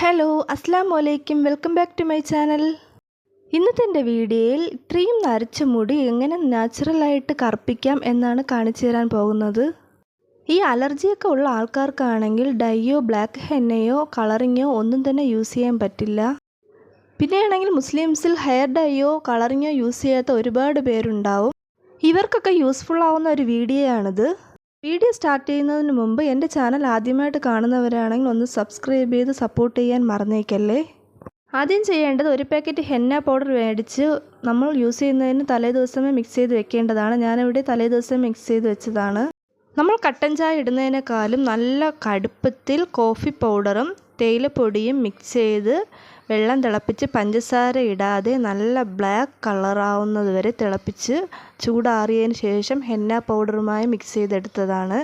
Hello അസ്സാം വലൈക്കും welcome back to my channel. ഇന്നത്തെ എന്റെ വീഡിയോയിൽ ഇത്രയും നരച്ച മുടി എങ്ങനെ നാച്ചുറലായിട്ട് കറുപ്പിക്കാം എന്നാണ് കാണിച്ചു തരാൻ പോകുന്നത്. ഈ അലർജിയൊക്കെ ഉള്ള ആൾക്കാർക്കാണെങ്കിൽ ഡൈയോ ബ്ലാക്ക് ഹെന്നയോ കളറിങ്ങോ ഒന്നും തന്നെ യൂസ് ചെയ്യാൻ പറ്റില്ല. പിന്നെയാണെങ്കിൽ മുസ്ലിംസിൽ ഹെയർ ഡൈയോ കളറിങ്ങോ യൂസ് ചെയ്യാത്ത ഒരുപാട് പേരുണ്ടാവും. ഇവർക്കൊക്കെ യൂസ്ഫുൾ ആവുന്ന ഒരു വീഡിയോ ആണിത് വീഡിയോ സ്റ്റാർട്ട് ചെയ്യുന്നതിന് മുമ്പ് എന്റെ ചാനൽ ആദ്യമായിട്ട് കാണുന്നവരാണെങ്കിൽ ഒന്ന് സബ്സ്ക്രൈബ് ചെയ്ത് സപ്പോർട്ട് ചെയ്യാൻ മറന്നേക്കല്ലേ? ആദ്യം ചെയ്യേണ്ടത് ഒരു പാക്കറ്റ് ഹെന്ന പൗഡർ മേടിച്ച് നമ്മൾ യൂസ് ചെയ്യുന്നതിന് തലേ ദിവസമേ മിക്സ് ചെയ്ത് വെക്കേണ്ടതാണ്. ഞാനിവിടെ തലേ ദിവസം മിക്സ് ചെയ്ത് വെച്ചതാണ്. നമ്മൾ കട്ടൻ ചായ ഇടുന്നതിനേക്കാളും നല്ല കടുപ്പത്തിൽ കോഫി പൗഡറും തേയിലപ്പൊടിയും മിക്സ് ചെയ്ത് വെള്ളം തിളപ്പിച്ച് പഞ്ചസാര ഇടാതെ നല്ല ബ്ലാക്ക് കളറാവുന്നത് വരെ തിളപ്പിച്ച് ചൂടാറിയതിന് ശേഷം ഹെന്ന പൗഡറുമായി മിക്സ് ചെയ്തെടുത്തതാണ്.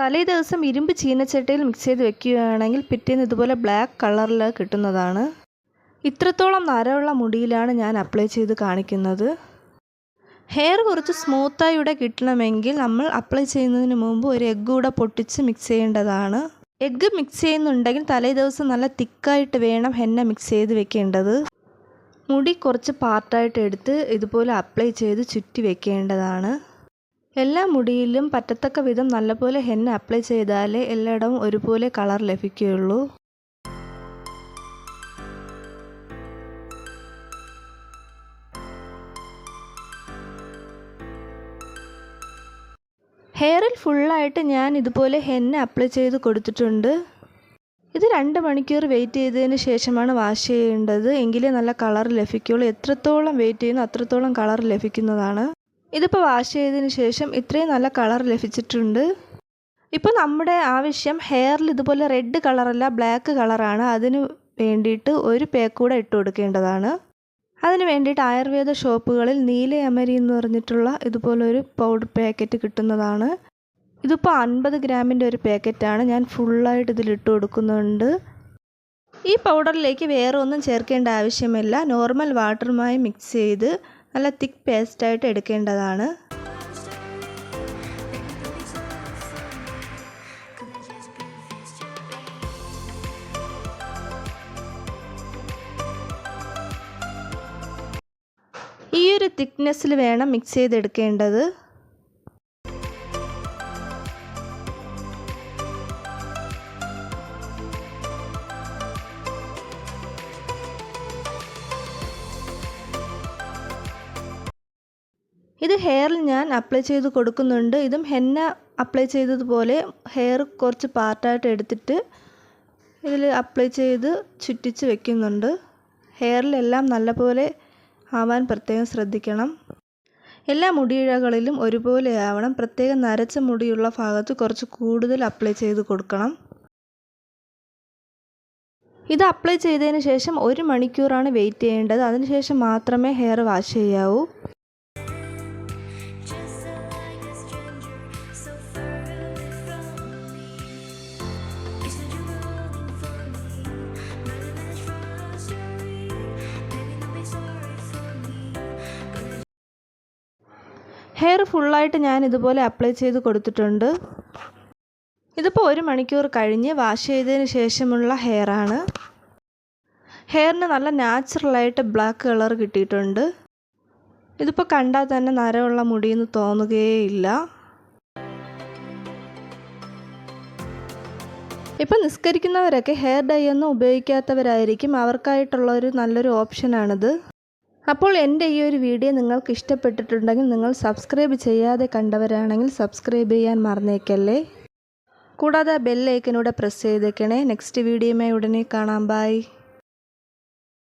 തലേ ദിവസം ഇരുമ്പ് ചീനച്ചട്ടിയിൽ മിക്സ് ചെയ്ത് വെക്കുകയാണെങ്കിൽ പിറ്റേന്ന് ഇതുപോലെ ബ്ലാക്ക് കളറിൽ കിട്ടുന്നതാണ്. ഇത്രത്തോളം നരമുള്ള മുടിയിലാണ് ഞാൻ അപ്ലൈ ചെയ്ത് കാണിക്കുന്നത്. ഹെയർ കുറച്ച് സ്മൂത്തായി ഇവിടെ കിട്ടണമെങ്കിൽ നമ്മൾ അപ്ലൈ ചെയ്യുന്നതിന് മുമ്പ് ഒരു എഗ്ഗ് കൂടെ പൊട്ടിച്ച് മിക്സ് ചെയ്യേണ്ടതാണ്. എഗ്ഗ് മിക്സ് ചെയ്യുന്നുണ്ടെങ്കിൽ തലേ ദിവസം നല്ല തിക്കായിട്ട് വേണം ഹെന്ന മിക്സ് ചെയ്ത് വെക്കേണ്ടത്. മുടി കുറച്ച് പാർട്ടായിട്ട് എടുത്ത് ഇതുപോലെ അപ്ലൈ ചെയ്ത് ചുറ്റി വെക്കേണ്ടതാണ്. എല്ലാ മുടിയിലും പറ്റത്തക്ക വിധം നല്ലപോലെ ഹെന്ന അപ്ലൈ ചെയ്താലേ എല്ലായിടവും ഒരുപോലെ കളർ ലഭിക്കുകയുള്ളൂ. ഹെയറിൽ ഫുള്ളായിട്ട് ഞാൻ ഇതുപോലെ ഹെന്ന അപ്ലൈ ചെയ്ത് കൊടുത്തിട്ടുണ്ട്. ഇത് രണ്ട് മണിക്കൂർ വെയിറ്റ് ചെയ്തതിന് ശേഷമാണ് വാഷ് ചെയ്യേണ്ടത്. എങ്കിലേ നല്ല കളർ ലഭിക്കുകയുള്ളൂ എത്രത്തോളം വെയിറ്റ് ചെയ്യുന്നു അത്രത്തോളം കളർ ലഭിക്കുന്നതാണ്. ഇതിപ്പോൾ വാഷ് ചെയ്തതിന് ശേഷം ഇത്രയും നല്ല കളർ ലഭിച്ചിട്ടുണ്ട്. ഇപ്പോൾ നമ്മുടെ ആവശ്യം ഹെയറിൽ ഇതുപോലെ റെഡ് കളറല്ല ബ്ലാക്ക് കളറാണ്. അതിന് വേണ്ടിയിട്ട് ഒരു പേക്ക് കൂടെ ഇട്ട് കൊടുക്കേണ്ടതാണ്. അതിന് വേണ്ടിയിട്ട് ആയുർവേദ ഷോപ്പുകളിൽ നീലയമരി എന്ന് പറഞ്ഞിട്ടുള്ള ഇതുപോലൊരു പൗഡർ പാക്കറ്റ് കിട്ടുന്നതാണ്. ഇതിപ്പോൾ അൻപത് ഗ്രാമിന്റെ ഒരു പാക്കറ്റാണ് ഞാൻ ഫുള്ളായിട്ട് ഇതിലിട്ട് കൊടുക്കുന്നുണ്ട്. ഈ പൗഡറിലേക്ക് വേറെ ഒന്നും ചേർക്കേണ്ട ആവശ്യമില്ല. നോർമൽ വാട്ടറുമായി മിക്സ് ചെയ്ത് നല്ല തിക്ക് പേസ്റ്റായിട്ട് എടുക്കേണ്ടതാണ്. ഈ ഒരു തിക്നെസ്സിൽ വേണം മിക്സ് ചെയ്തെടുക്കേണ്ടത്. ഇത് ഹെയറിൽ ഞാൻ അപ്ലൈ ചെയ്ത് കൊടുക്കുന്നുണ്ട്. ഇതും ഹെന്ന അപ്ലൈ ചെയ്തതുപോലെ ഹെയർ കുറച്ച് പാർട്ടായിട്ട് എടുത്തിട്ട് ഇതിൽ അപ്ലൈ ചെയ്ത് ചുറ്റിച്ച് വെക്കുന്നുണ്ട്. ഹെയറിലെല്ലാം നല്ലപോലെ ആവാൻ പ്രത്യേകം ശ്രദ്ധിക്കണം. എല്ലാ മുടിയിഴകളിലും ഒരുപോലെ ആവണം പ്രത്യേകം നരച്ച മുടിയുള്ള ഭാഗത്ത് കുറച്ച് കൂടുതൽ അപ്ലൈ ചെയ്ത് കൊടുക്കണം. ഇത് അപ്ലൈ ചെയ്തതിന് ശേഷം ഒരു മണിക്കൂറാണ് വെയിറ്റ് ചെയ്യേണ്ടത്. അതിനുശേഷം മാത്രമേ ഹെയർ വാഷ് ചെയ്യാവൂ. ഹെയർ ഫുള്ളായിട്ട് ഞാൻ ഇതുപോലെ അപ്ലൈ ചെയ്ത് കൊടുത്തിട്ടുണ്ട്. ഇതിപ്പോൾ ഒരു മണിക്കൂർ കഴിഞ്ഞ് വാഷ് ചെയ്തതിന് ശേഷമുള്ള ഹെയറാണ് ഹെയറിന് നല്ല നാച്ചുറലായിട്ട് ബ്ലാക്ക് കളർ കിട്ടിയിട്ടുണ്ട്. ഇതിപ്പോൾ കണ്ടാൽ തന്നെ നരമുള്ള മുടിയെന്ന് തോന്നുകയേയില്ല. ഇപ്പം നിസ്കരിക്കുന്നവരൊക്കെ ഹെയർ ഡൈ ഒന്നും ഉപയോഗിക്കാത്തവരായിരിക്കും. അവർക്കായിട്ടുള്ള ഒരു നല്ലൊരു ഓപ്ഷനാണിത് അപ്പോൾ എന്റെ ഈ ഒരു വീഡിയോ നിങ്ങൾക്ക് ഇഷ്ടപ്പെട്ടിട്ടുണ്ടെങ്കിൽ നിങ്ങൾ സബ്സ്ക്രൈബ് ചെയ്യാതെ കണ്ടവരാണെങ്കിൽ സബ്സ്ക്രൈബ് ചെയ്യാൻ മറന്നേക്കല്ലേ? കൂടാതെ ബെല്ലൈക്കനൂടെ പ്രസ് ചെയ്തേക്കണേ. നെക്സ്റ്റ് വീഡിയോയുമായി ഉടനെ കാണാം. ബൈ.